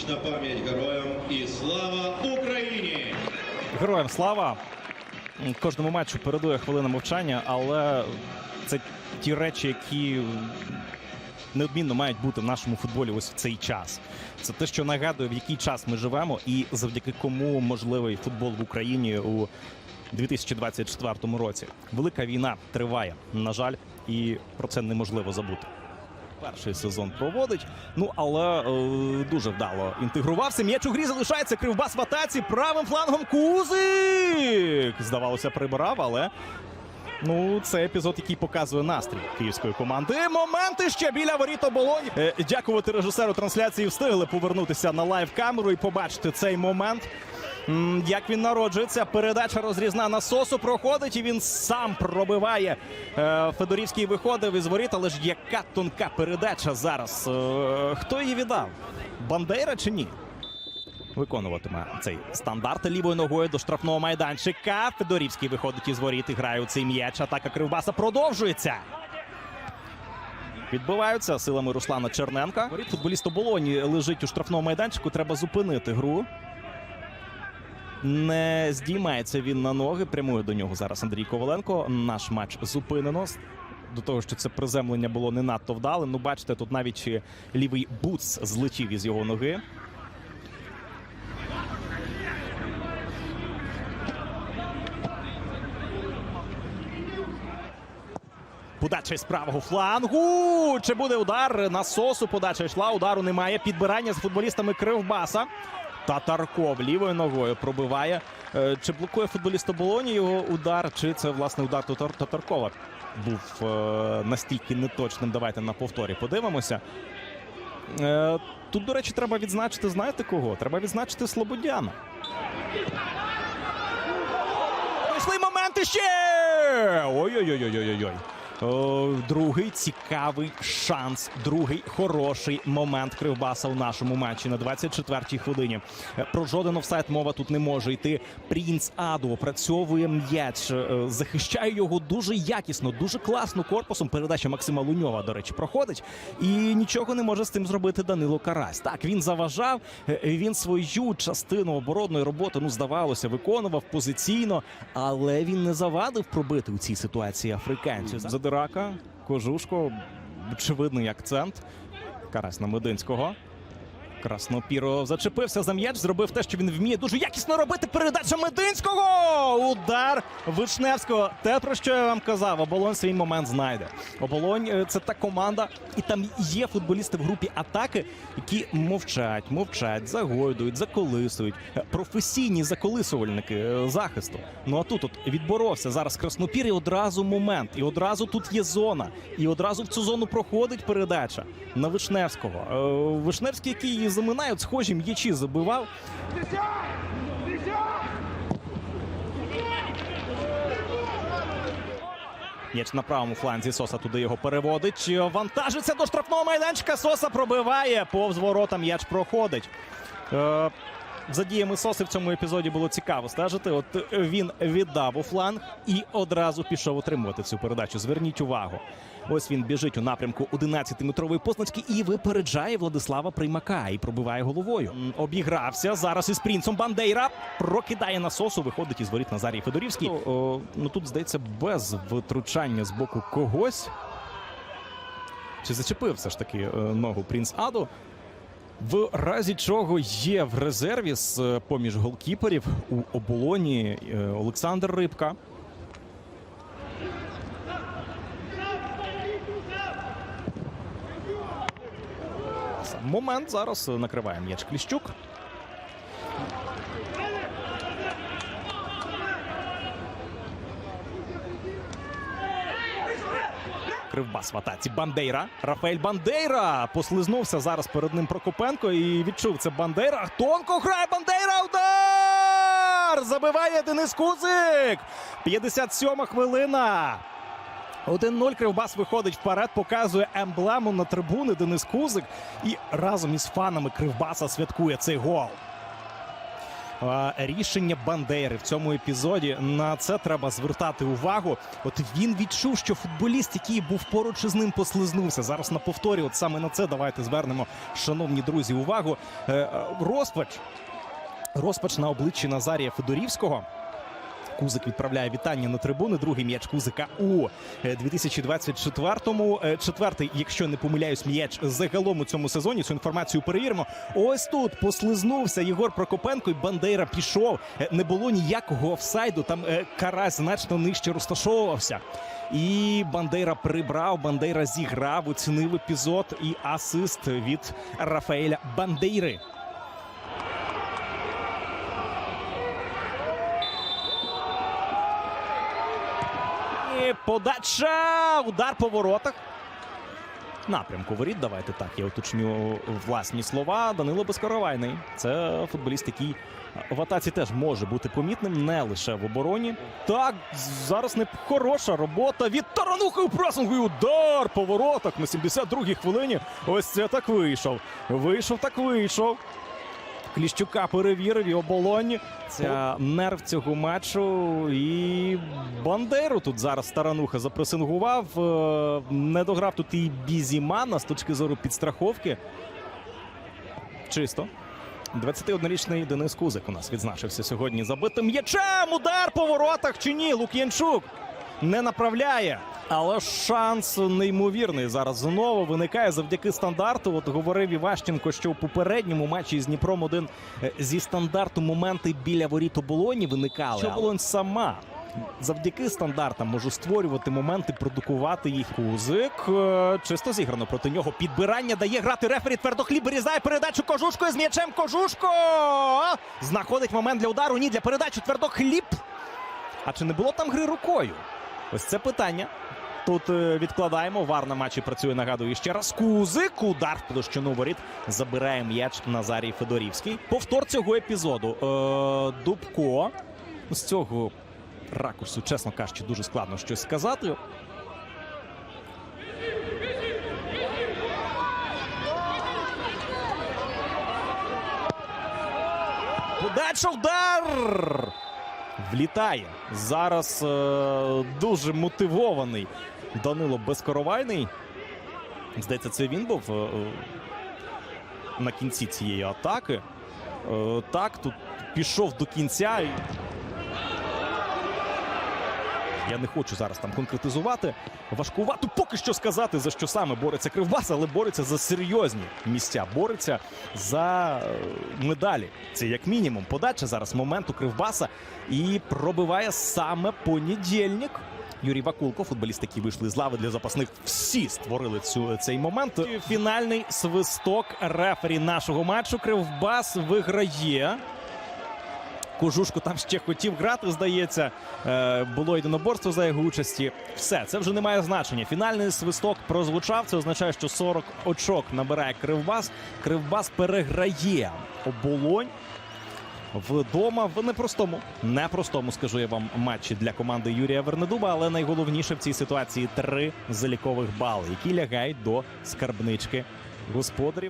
Вічна пам'ять героям і слава Україні! Героям слава! Кожному матчу передує хвилина мовчання, але це ті речі, які неодмінно мають бути в нашому футболі ось в цей час. Це те, що нагадує, в який час ми живемо, і завдяки кому можливий футбол в Україні у 2024 році. Велика війна триває, на жаль, і про це неможливо забути. Перший сезон проводить. Ну але е, дуже вдало інтегрувався. М'яч у грі залишається кривбас в атаці. Правим флангом Кузик. Здавалося, прибирав, але. Ну, це епізод, який показує настрій київської команди. Моменти ще біля воріт оболоні. Е, дякувати режисеру трансляції. Встигли повернутися на лайв камеру і побачити цей момент. Як він народжується, передача розрізна на сосу проходить, і він сам пробиває. Е, Федорівський виходив із воріт, але ж яка тонка передача зараз. Е, Хто її віддав? Бандейра чи ні? Виконуватиме цей стандарт лівою ногою до штрафного майданчика. Федорівський виходить із воріт і грає у цей м'яч. Атака Кривбаса продовжується. Відбиваються силами Руслана Черненка. Футболіст оболоні лежить у штрафному майданчику. Треба зупинити гру. Не здіймається він на ноги. Прямує до нього зараз Андрій Коваленко. Наш матч зупинено. До того, що це приземлення було не надто вдалим. Ну, бачите, тут навіть лівий буц злетів із його ноги. Подача із правого флангу. Чи буде удар на сосу? Подача йшла. Удару немає. Підбирання з футболістами Кривбаса. Татарков лівою ногою пробиває. Е, Чи блокує футболіст оболоні його удар? Чи це власне удар Татаркова був е, настільки неточним? Давайте на повторі подивимося. Е, Тут, до речі, треба відзначити, знаєте кого? Треба відзначити Слободяна. Пройшли моменти ще! Ой-ой-ой-ой-ой-ой. Другий цікавий шанс, другий хороший момент Кривбаса в нашому матчі на 24-й хвилині. Е, Про жоден офсайд мова тут не може йти. Принц Аду опрацьовує м'яч, е, захищає його дуже якісно, дуже класно корпусом. Передача Максима Луньова, до речі, проходить. І нічого не може з цим зробити Данило Карась. Так, він заважав, е, він свою частину оборонної роботи, ну, здавалося, виконував позиційно, але він не завадив пробити у цій ситуації африканців. Задирака, Кожушко, очевидний акцент. Карась на Мединського. Краснопіро зачепився за м'яч, зробив те, що він вміє дуже якісно робити. Передача Мединського! Удар Вишневського. Те, про що я вам казав, оболонь свій момент знайде. Оболонь е, це та команда, і там є футболісти в групі атаки, які мовчать, мовчать, загойдують, заколисують. Е, Професійні заколисувальники е, захисту. Ну а тут от відборовся зараз Краснопір і одразу момент. І одразу тут є зона. І одразу в цю зону проходить передача на Вишневського. Вишневський, який от схожі м'ячі забивав. М'яч на правому фланзі Соса туди його переводить. Вантажиться до штрафного майданчика. Соса пробиває. Повз ворота м'яч проходить. Е, за діями Соси в цьому епізоді було цікаво стежити. От він віддав у фланг і одразу пішов отримувати цю передачу. Зверніть увагу. Ось він біжить у напрямку 11-метрової позначки і випереджає Владислава Приймака і пробиває головою. Обігрався зараз із принцом Бандейра. Прокидає на сосу. Виходить із воріт Назарій Федорівський. О, ну тут здається без витручання з боку когось. Чи зачепив все ж таки е, ногу Принц Аду? В разі чого є в резерві з е, поміж голкіперів у оболоні е, Олександр Рибка. Момент зараз е, накриває м'яч Кліщук. Кривбас в. Бандейра. Рафаель Бандейра послизнувся зараз перед ним Прокопенко і відчув це Бандейра. Тонко грає Бандейра. Удар! Забиває Денис Кузик. 57 хвилина. 1-0 Кривбас виходить вперед, показує емблему на трибуни Денис Кузик і разом із фанами Кривбаса святкує цей гол. Рішення Бандери в цьому епізоді. На це треба звертати увагу. От він відчув, що футболіст, який був поруч із ним, послизнувся. Зараз на повторі, от саме на це давайте звернемо, шановні друзі, увагу. Е, е, Розпач. Розпач на обличчі Назарія Федорівського. Кузик відправляє вітання на трибуни. Другий м'яч Кузика у е, 2024-му. Е, Четвертий, якщо не помиляюсь, м'яч загалом у цьому сезоні. Цю інформацію перевіримо. Ось тут послизнувся Єгор Прокопенко і Бандейра пішов. Е, Не було ніякого офсайду. Там е, карась значно нижче розташовувався. І Бандейра прибрав, Бандейра зіграв, оцінив епізод і асист від Рафаеля Бандейри. І подача. Удар по воротах. Напрямку воріт. Давайте так. Я уточню власні слова. Данило Безкоровайний. Це футболіст, який в атаці теж може бути помітним, не лише в обороні. Так, зараз не хороша робота від Таранухи у пресингу. І Удар по воротах на 72-й хвилині. Ось це так вийшов. Вийшов, так вийшов. Кліщука перевірив і оболоні. Це нерв цього матчу. І Бандеру тут зараз Тарануха запресингував. Е, Не дограв тут і Бізімана з точки зору підстраховки. Чисто. 21-річний Денис Кузик у нас відзначився сьогодні забитим м'ячем. Удар по воротах чи ні? Лук'янчук не направляє. Але шанс неймовірний зараз знову виникає завдяки стандарту. От говорив Іващенко, що у попередньому матчі з Дніпром один е, зі стандарту моменти біля воріт оболоні виникали. Що оболонь сама завдяки стандартам може створювати моменти, продукувати їх. Кузик е, чисто зіграно проти нього. Підбирання дає грати рефері. Твердохліб вирізає передачу Кожушко з м'ячем. Кожушко знаходить момент для удару. Ні, для передачі Твердохліб. А чи не було там гри рукою? Ось це питання. Тут е, відкладаємо. Вар на матчі працює. Нагадую ще раз. Кузик. Удар в площину воріт. Забирає м'яч Назарій Федорівський. Повтор цього епізоду. Е, Дубко. З цього ракурсу, чесно кажучи, дуже складно щось сказати. Подача удар! Влітає. Зараз е, дуже мотивований Данило Безкоровайний. Здається, це він був е, е, на кінці цієї атаки. Е, так, тут пішов до кінця. Я не хочу зараз там конкретизувати. Важкувато поки що сказати, за що саме бореться Кривбас, але бореться за серйозні місця. Бореться за е, медалі. Це як мінімум подача зараз моменту Кривбаса і пробиває саме понедільник. Юрій Вакулко, футболісти, які вийшли з лави для запасних, всі створили цю цей момент. Фінальний свисток рефері нашого матчу. Кривбас виграє. Кожушко там ще хотів грати, здається. Е, було єдиноборство за його участі. Все, це вже не має значення. Фінальний свисток прозвучав. Це означає, що 40 очок набирає Кривбас. Кривбас переграє оболонь. Вдома в непростому, непростому, скажу я вам, матчі для команди Юрія Вернедуба, але найголовніше в цій ситуації три залікових бали, які лягають до скарбнички господарів.